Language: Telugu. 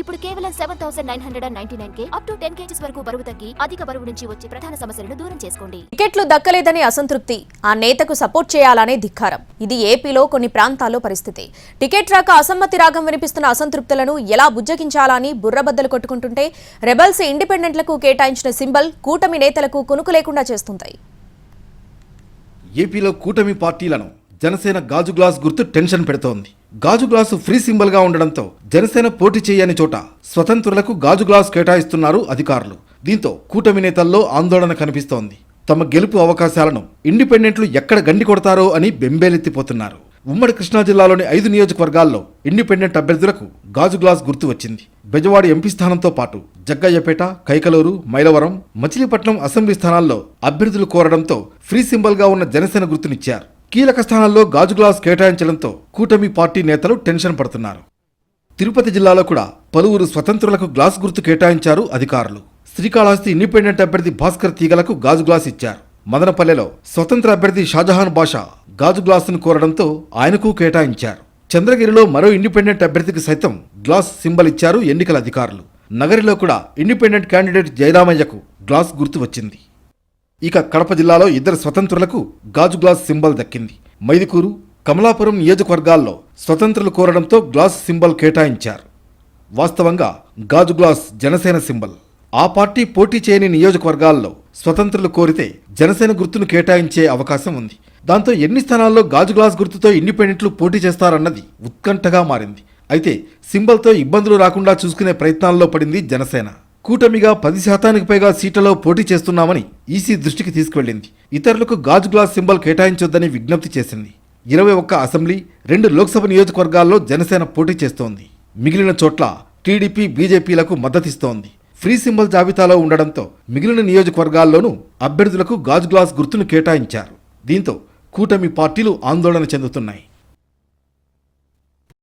ఇప్పుడు కేవలం seven thousand nine hundred and ninety nine K up to ten kgs వరకు బరువు తగ్గి అధిక బరువు నుంచి వచ్చే ప్రధాన సమస్యలను దూరం చేసుకోండి. టికెట్లు దక్కలేదని అసంతృప్తి. ఆ నేతకు సపోర్ట్ చేయాలనే ధిక్కారం. ఇది ఏపీలో కొన్ని ప్రాంతాల్లో పరిస్థితి. టికెట్ రాక అసమ్మతి రాగం వినిపిస్తున్న అసంతృప్తులను ఎలా బుజ్జగించాలని బుర్రబద్దలు కొట్టుకుంటుంటే రెబల్స్ ఇండిపెండెంట్లకు కేటాయించిన సింబల్ కూటమి నేతలకు కునుకు లేకుండా చేస్తుంటాయి. ఏపీలో కూటమి పార్టీలను జనసేన గాజు గ్లాస్ గుర్తు టెన్షన్ పెడుతోంది. గాజు గ్లాసు ఫ్రీ సింబల్గా ఉండడంతో జనసేన పోటీ చేయని చోట స్వతంత్రులకు గాజు గ్లాస్ కేటాయిస్తున్నారు అధికారులు. దీంతో కూటమి నేతల్లో ఆందోళన కనిపిస్తోంది. తమ గెలుపు అవకాశాలను ఇండిపెండెంట్లు ఎక్కడ గండి కొడతారో అని బెంబేలెత్తిపోతున్నారు. ఉమ్మడి కృష్ణా జిల్లాలోని ఐదు నియోజకవర్గాల్లో ఇండిపెండెంట్ అభ్యర్థులకు గాజు గ్లాస్ గుర్తు వచ్చింది. బెజవాడ ఎంపీ స్థానంతో పాటు జగ్గయ్యపేట కైకలూరు మైలవరం మచిలీపట్నం అసెంబ్లీ స్థానాల్లో అభ్యర్థులు కోరడంతో ఫ్రీ సింబల్గా ఉన్న జనసేన గుర్తునిచ్చారు. కీలక స్థానాల్లో గాజు గ్లాస్ కేటాయించడంతో కూటమి పార్టీ నేతలు టెన్షన్ పడుతున్నారు. తిరుపతి జిల్లాలో కూడా పలువురు స్వతంత్రులకు గ్లాస్ గుర్తు కేటాయించారు అధికారులు. శ్రీకాళహస్తి ఇండిపెండెంట్ అభ్యర్థి భాస్కర్ తీగలకు గాజు గ్లాస్ ఇచ్చారు. మదనపల్లెలో స్వతంత్ర అభ్యర్థి షాజహాన్ బాషా గాజు గ్లాసును కోరడంతో ఆయనకు కేటాయించారు. చంద్రగిరిలో మరో ఇండిపెండెంట్ అభ్యర్థికి సైతం గ్లాస్ సింబల్ ఇచ్చారు ఎన్నికల అధికారులు. నగరిలో కూడా ఇండిపెండెంట్ క్యాండిడేట్ జయరామయ్యకు గ్లాస్ గుర్తు వచ్చింది. ఇక కడప జిల్లాలో ఇద్దరు స్వతంత్రులకు గాజు గ్లాస్ సింబల్ దక్కింది. మైదుకూరు కమలాపురం నియోజకవర్గాల్లో స్వతంత్రులు కోరడంతో గ్లాస్ సింబల్ కేటాయించారు. వాస్తవంగా గాజు గ్లాస్ జనసేన సింబల్. ఆ పార్టీ పోటీ చేయని నియోజకవర్గాల్లో స్వతంత్రులు కోరితే జనసేన గుర్తును కేటాయించే అవకాశం ఉంది. దాంతో ఎన్ని స్థానాల్లో గాజు గ్లాస్ గుర్తుతో ఇండిపెండెంట్లు పోటీ చేస్తారన్నది ఉత్కంఠగా మారింది. అయితే సింబల్తో ఇబ్బందులు రాకుండా చూసుకునే ప్రయత్నాల్లో పడింది జనసేన. కూటమిగా పది శాతానికి పైగా సీట్లలో పోటీ చేస్తున్నామని ఈసీ దృష్టికి తీసుకువెళ్ళింది ఇతరులకు గాజు గ్లాస్ సింబల్ కేటాయించొద్దని విజ్ఞప్తి చేసింది. ఇరవై ఒక్క అసెంబ్లీ రెండు లోక్సభ నియోజకవర్గాల్లో జనసేన పోటీ చేస్తోంది. మిగిలిన చోట్ల టీడీపీ బీజేపీలకు మద్దతిస్తోంది. ఫ్రీ సింబల్ జాబితాలో ఉండడంతో మిగిలిన నియోజకవర్గాల్లోనూ అభ్యర్థులకు గాజు గ్లాస్ గుర్తును కేటాయించారు. దీంతో కూటమి పార్టీలు ఆందోళన చెందుతున్నాయి.